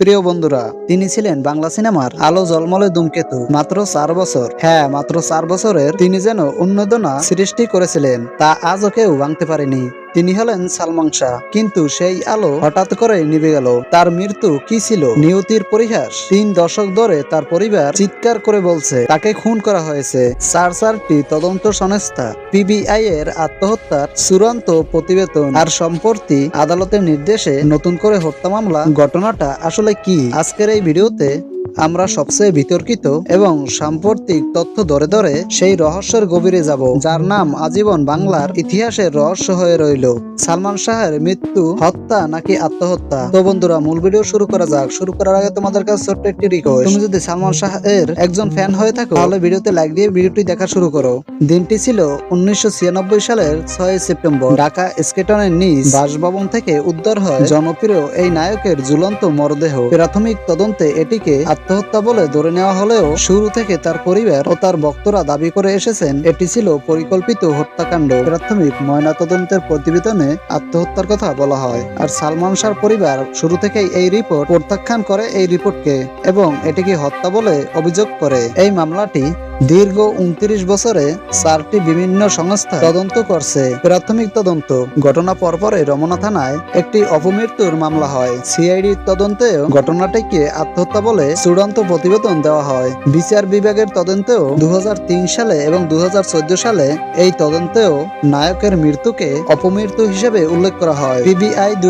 প্রিয় বন্ধুরা, তিনি ছিলেন বাংলা সিনেমার আলো জলমলে দুমকেতু মাত্র চার বছর। হ্যাঁ মাত্র চার বছরের তিনি যেন উন্নদনা সৃষ্টি করেছিলেন, তা আজও কেউ ভাঙতে পারেনি। তিনি হলেন সালমান শাহ। কিন্তু সেই আলো হঠাৎ করে নিভে গেল। তার মৃত্যু কি ছিল? নিয়তির পরিহাস। তিন দশক ধরে তার পরিবার চিৎকার করে বলছে, তাকে খুন করা হয়েছে। চার চারটি তদন্ত সংস্থা পিবিআই এর আত্মহত্যার চূড়ান্ত প্রতিবেদন আর সম্প্রতি আদালতের নির্দেশে নতুন করে হত্যা মামলা, ঘটনাটা আসলে কি? আজকের এই ভিডিওতে আমরা সবচেয়ে বিতর্কিত এবং সাম্প্রতিক তথ্য ধরে ধরে সেই রহস্যের গভীরে যাব, যার নাম আজীবন বাংলার ইতিহাসের রহস্য হয়ে রইল। সালমান শাহের মৃত্যু, হত্যা নাকি আত্মহত্যা? তো বন্ধুরা, মূল ভিডিও শুরু করা যাক। শুরু করার আগে তোমাদের কাছে ছোট্ট একটি রিকোয়েস্ট তুমি যদি সালমান শাহের একজন ফ্যান হয়ে থাকো, তাহলে ভিডিওতে লাইক দিয়ে ভিডিওটি দেখা শুরু করো। দিনটি ছিল উনিশশো ছিয়ানব্বই সালের ছয় সেপ্টেম্বর। ঢাকা স্কেটনের নিজ বাসভবন থেকে উদ্ধার হয় জনপ্রিয় এই নায়কের ঝুলন্ত মরদেহ। প্রাথমিক তদন্তে এটিকে আত্মহত্যা বলে ধরে নেওয়া হলেও শুরু থেকে তার পরিবার ও তার বক্তরা দাবি করে এসেছেন, এটি ছিল পরিকল্পিত হত্যাকাণ্ড। প্রাথমিক ময়নাতদন্তের প্রতিবেদনে আত্মহত্যার কথা বলা হয়। আর সালমান শাহর পরিবার শুরু থেকেই এই রিপোর্ট প্রত্যাখ্যান করে এই রিপোর্টকে এবং এটিকে হত্যা বলে অভিযোগ করে। এই মামলাটি দীর্ঘ উনত্রিশ বছরে চারটি বিভিন্ন সংস্থা তদন্ত করছে। প্রাথমিক তদন্ত। ঘটনা পরপরে রমনা থানায় একটি অপমৃত্যুর মামলা হয়। সিআইডির তদন্তেও ঘটনাটিকে আত্মহত্যা বলে চূড়ান্ত প্রতিবেদন দেওয়া হয়। বিচার বিভাগের তদন্তেও দু হাজার তিন সালে এবং দুহাজার চোদ্দ সালে এই তদন্তেও নায়কের মৃত্যুকে অপমৃত্যু হিসেবে উল্লেখ করা হয়। পিবিআই দু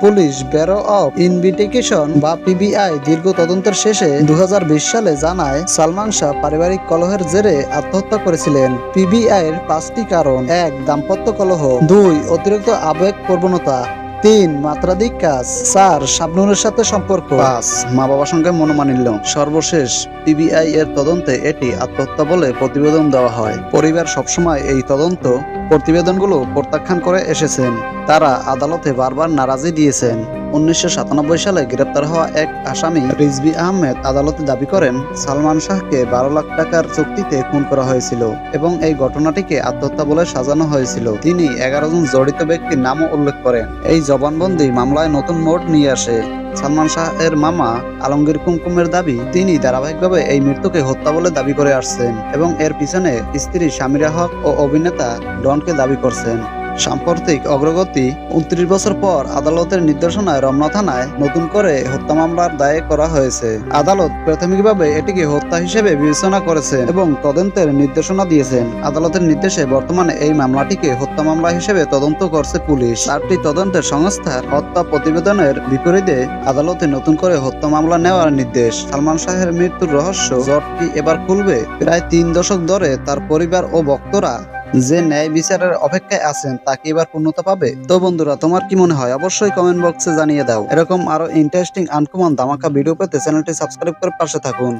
পুলিশ ব্যুরো অফ ইনভিটিগেশন বা পিবিআই দীর্ঘ তদন্তের শেষে দু সালে জানায়, সালমান শাহ পারিবারিক কলহের জেরে আত্মহত্যা করেছিলেন। পিবিআই এর পাঁচটি কারণ। এক, দাম্পত্য কলহ। দুই, অতিরিক্ত আবেগ প্রবণতা। তিন, মাত্রাধিক কাজ। চার, শাবনুরের সাথে সম্পর্ক। পাঁচ মা বাবার সঙ্গে মনোমানিল্য সর্বশেষ পিবিআই এর তদন্তে এটি আত্মহত্যা বলে প্রতিবেদন দেওয়া হয়। পরিবার সবসময় এই তদন্ত প্রতিবেদনগুলো প্রত্যাখ্যান করে এসেছেন। তারা আদালতে বারবার নারাজি দিয়েছেন। উনিশশো সাতানব্বই সালে গ্রেপ্তার হওয়া এক আসামি রিজবি আহমেদ আদালতে দাবি করেন, সালমান শাহকে বারো লাখ টাকার চুক্তিতে খুন করা হয়েছিল এবং এই ঘটনাটিকে আত্মহত্যা বলে সাজানো হয়েছিল। তিনি এগারো জন জড়িত ব্যক্তির নামও উল্লেখ করেন। এই জবানবন্দি মামলায় নতুন মোড় নিয়ে আসে। সালমান শাহ এর মামা আলমগীর কুমকুমের দাবি, তিনি ধারাবাহিকভাবে এই মৃত্যুকে হত্যা বলে দাবি করে আসছেন এবং এর পিছনে স্ত্রী সামিরা হক ও অভিনেতা ডনকে দাবি করছেন। সাম্প্রতিক অগ্রগতি উনত্রিশ বছর পর আদালতের নির্দেশনায় রমনা থানায় নতুন করে হত্যা মামলার দায়ে করা হয়েছে। আদালত প্রাথমিকভাবে এটিকে হত্যা হিসেবে বিবেচনা করেছেন এবং তদন্তের নির্দেশনা দিয়েছেন। আদালতের নির্দেশে বর্তমানে এই মামলাটিকে হত্যা মামলা হিসেবে তদন্ত করছে পুলিশ। চারটি তদন্তের সংস্থার হত্যা প্রতিবেদনের বিপরীতে আদালতে নতুন করে হত্যা মামলা নেওয়ার নির্দেশ। সালমান শাহের মৃত্যুর রহস্য জটটি এবার খুলবে? প্রায় তিন দশক ধরে তার পরিবার ও ভক্তরা যে ন্যায় বিচারের অপেক্ষায় আছেন তা কি এবার পূর্ণতা পাবে? তো বন্ধুরা, তোমার কি মনে হয়? অবশ্যই কমেন্ট বক্সে জানিয়ে দাও। এরকম আরও ইন্টারেস্টিং আনকমন ধামাকা ভিডিও পেতে চ্যানেলটি সাবস্ক্রাইব করে পাশে থাকুন।